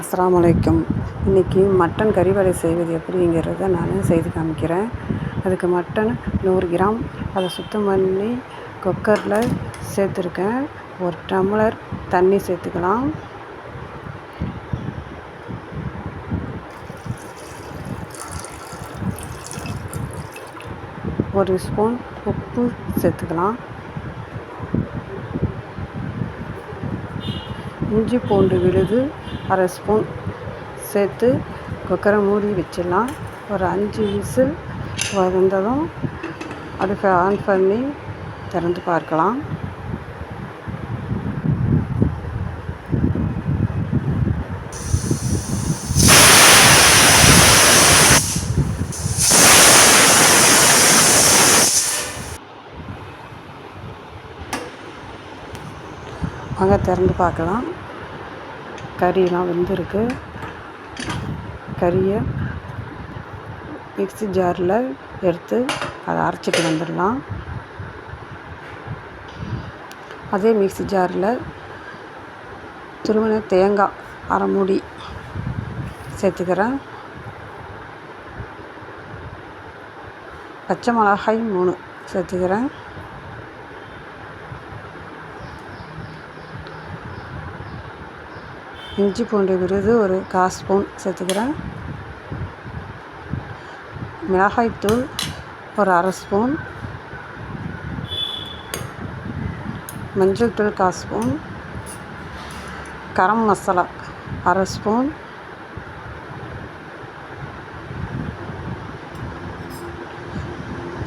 அஸ்ஸலாமு இன்றைக்கி மட்டன் கறி வடை செய்வது எப்படிங்கிறத நான் செய்து காமிக்கிறேன். அதுக்கு மட்டன் நூறு கிராம். அதை சுத்தம் பண்ணி குக்கரில் சேர்த்துருக்கேன். ஒரு டம்ளர் தண்ணி சேர்த்துக்கலாம். ஒரு ஸ்பூன் உப்பு சேர்த்துக்கலாம். இஞ்சி பூண்டு விழுது அரை ஸ்பூன் சேர்த்து குக்கரை மூடி வச்சிடலாம். ஒரு அஞ்சு விசில் வந்ததும் அடுப்பை ஆன் பண்ணி திறந்து பார்க்கலாம். அங்கே திறந்து பார்க்கலாம். கறியெலாம் வெந்திருக்கு. கறியை மிக்ஸி ஜாரில் எடுத்து அதை அரைச்சிட்டு வந்துடலாம். அதே மிக்ஸி ஜாரில் துருவின தேங்காய் அரை மூடி சேர்த்துக்கிறேன். பச்சை மிளகாய் மூணு சேர்த்துக்கிறேன். இஞ்சி பூண்டு விருது ஒரு கால் ஸ்பூன் சேர்த்துக்கிறேன். மிளகாய்த்தூள் ஒரு அரை ஸ்பூன். மஞ்சள் தூள் கால் ஸ்பூன். கரம் மசாலா அரை ஸ்பூன்.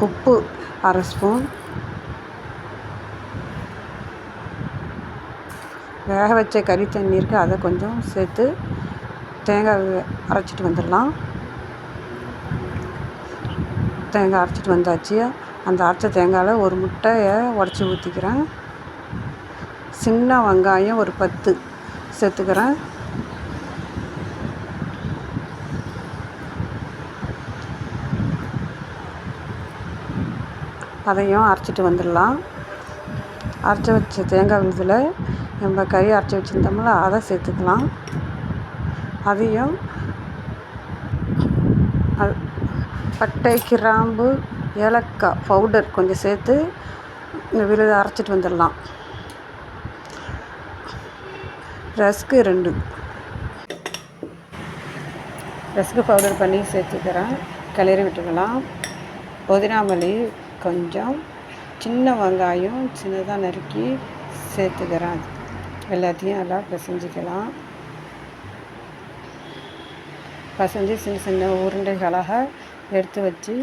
உப்பு அரை ஸ்பூன். வேக வச்ச கறி தண்ணி இருக்குது அதை கொஞ்சம் சேர்த்து தேங்காய் அரைச்சிட்டு வந்துடலாம். தேங்காய் அரைச்சிட்டு வந்தாச்சு. அந்த அரைச்ச தேங்காயில் ஒரு முட்டையை உடச்சி ஊற்றிக்கிறேன் சின்ன வெங்காயம் ஒரு பத்து சேர்த்துக்கிறேன். அதையும் அரைச்சிட்டு வந்துடலாம். அரைச்சி வச்ச தேங்காய் விழுதில் நம்ம கறி அரைச்சி வச்சுருந்தோம்ல அதை சேர்த்துக்கலாம். அதையும் அது பட்டை கிராம்பு ஏலக்காய் பவுடர் கொஞ்சம் சேர்த்து இந்த விழுதை அரைச்சிட்டு வந்துடலாம். ரஸ்க்கு ரெண்டு. ரஸ்க்கு பவுடர் பண்ணி சேர்த்துக்கிறேன். கிளறி விட்டுக்கலாம். புதினாமல்லி கொஞ்சம் சின்ன வெங்காயம் சின்னதாக நறுக்கி சேர்த்துக்கிறேன். எல்லாத்தையும் நல்லா பிசைஞ்சிக்கலாம். பசைஞ்சு சின்ன சின்ன உருண்டைகளாக எடுத்து வச்சு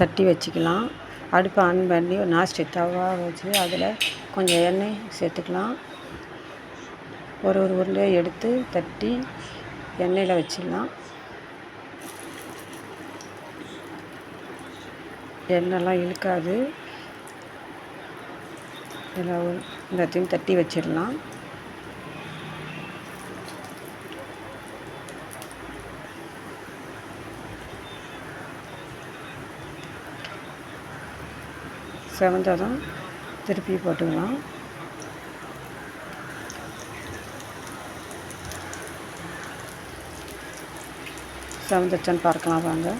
தட்டி வச்சுக்கலாம். அடுப்பை ஆன் பண்ணி ஒரு நாஸ்டிக் தவா வச்சு அதில் கொஞ்சம் எண்ணெய் சேர்த்துக்கலாம். ஒரு ஒரு உருண்டையை எடுத்து தட்டி எண்ணெயில் வச்சிடலாம். எண்ணெய்லாம் இழுக்காது. இதில் எல்லாத்தையும் தட்டி வச்சிடலாம். செவந்ததும் திருப்பி போட்டுக்கலாம். செவந்துச்சான்னு பார்க்கலாம் வாங்க.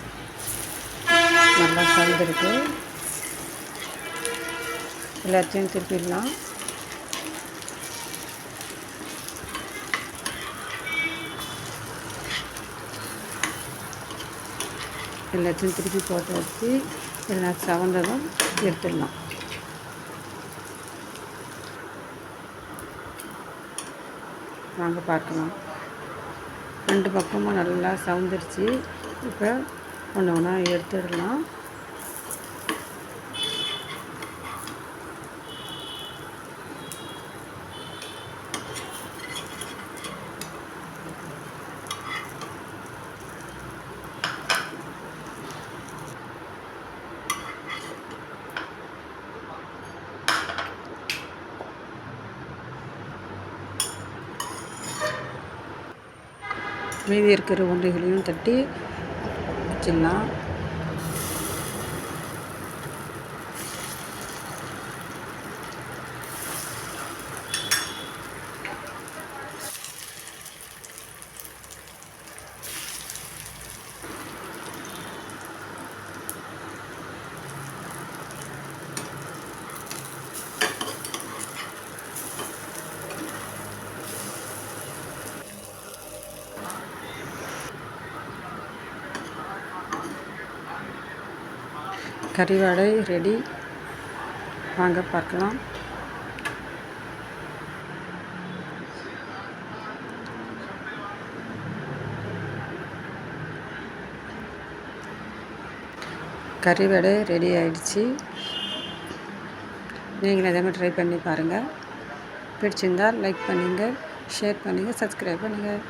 நல்லா கலந்துருக்கு. எல்லாத்தையும் திருப்பிடலாம். எல்லாத்தையும் திருப்பி போட்டு வச்சு எல்லாம் சவந்ததும் எடுத்துடலாம். வாங்க பார்க்கலாம். ரெண்டு பக்கமும் நல்லா சவுந்துருச்சு இப்போ ஒன்று ஒன்றா எடுத்துடலாம். மீதி இருக்கிற உருண்டைகளையும் தட்டி வச்சிடலாம் கறிவடை ரெடி. வாங்க பார்க்கலாம். கறிவடை ரெடி ஆயிடுச்சு. நீங்களும் அதே மாதிரி ட்ரை பண்ணி பாருங்கள் பிடிச்சிருந்தால் லைக் பண்ணுங்கள் ஷேர் பண்ணுங்கள் சப்ஸ்கிரைப் பண்ணுங்கள்